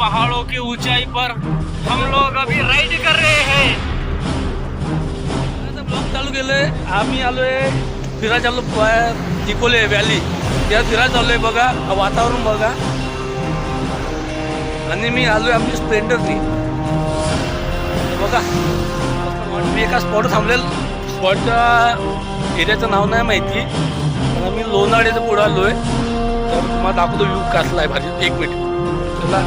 पहाड़ों की ऊंचाई पर हम लोग अभी राइड कर रहे हैं। ब्लॉग चालू केलंय आम्ही आलोय फिरा चाललो बाहेर तिकोले व्हॅली त्या फिरा आहे बघा वातावरण बघा. आणि मी आलो आहे आमची स्प्लेंडरनी बघा मी एका स्पॉट थांबलेल. स्पॉटच्या एरियाचं नाव नाही माहिती. पण आम्ही लोणाड्याचं पुढं आलोय. तर तुम्हाला दाखवतो व्यू कसला आहे भाजी. एक मिनिट चला.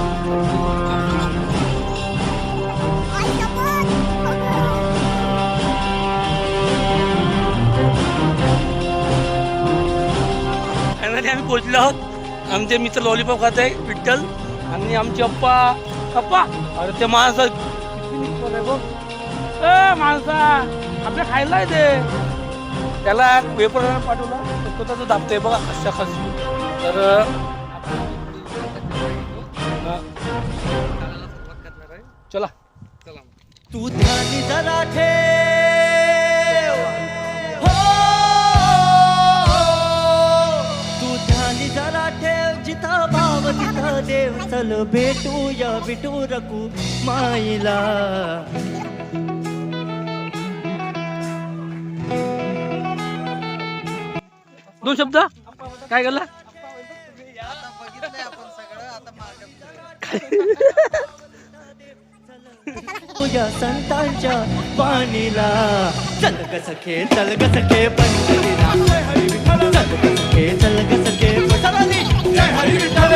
फायनली आम्ही पोचलो आहोत. आमचे मित्र लॉलीपॉप खात आहे विठ्ठल आणि आमचे अप्पा. अप्पा अरे ते माणसं किती निघतो रे ए माणसा आपल्या खायला आहे ते. त्याला पेपर पाठवला. तो स्वतःच दाबतोय बघा कशा खास. तर चला. तू ध्यानी जरा ठेव. हो. तू ध्यानी जरा ठेव. जिथं भाव तिथं देव. चल भेटूया विटू रकू माईला. दोन शब्द? काय केलं तुझ्या संतांच्या पाणीला. चल ग सखे चल ग सखे पंढरीला. चल ग सखे चल ग सखे चल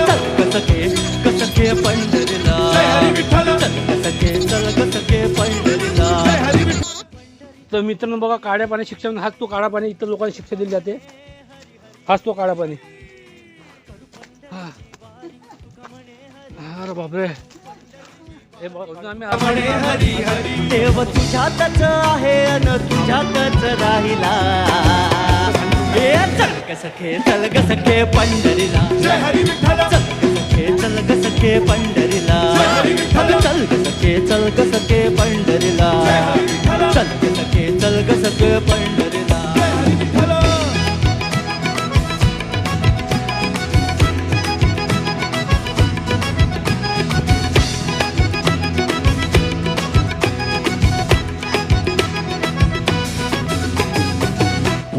ग सखे ग सखे पंढरीला चल ग सखे चल ग सखे पंढरीला तर मित्रांनो बघा काळ्या पाणी शिक्षण हाच तो काळा पाणी इतर लोकांना शिक्षा दिली जाते. हाच तो काळा पाणी. हा. अरे बापरे हे बघा, अजून आम्ही आलो. देव तुझ्यातच आहे अन तुझ्यातच राहिला. ए चल ग सखे चल ग सखे पंढरीला. चल ग सखे चल ग सखे पंढरीला. चल ग सखे चल ग सखे पंढरीला.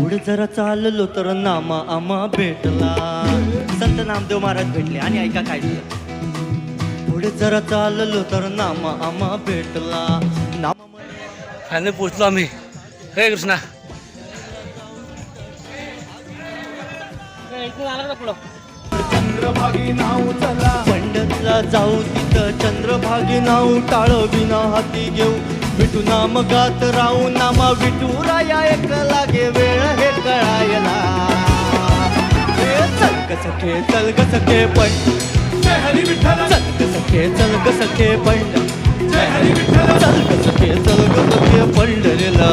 पुढे जरा चाललो तर नामा आम्हा भेटला. संत नामदेव महाराज भेटले. आणि ऐका काय झालं? पुढे जरा चाललो तर नामा आम्हा भेटला. नामा फायनल पोचलो आम्ही. हे कृष्णा. पंढरला जाऊ तिथं. चंद्रभागी नाव टाळ विना हाती घेऊ. विटू नाम गात राहू नामा विटुराया एक लागे वेळ हे कळायला. चलग सखे चलग सखे पण. चलग सखे चलग सखे पण. चल सखे चलग सखे पंढरीला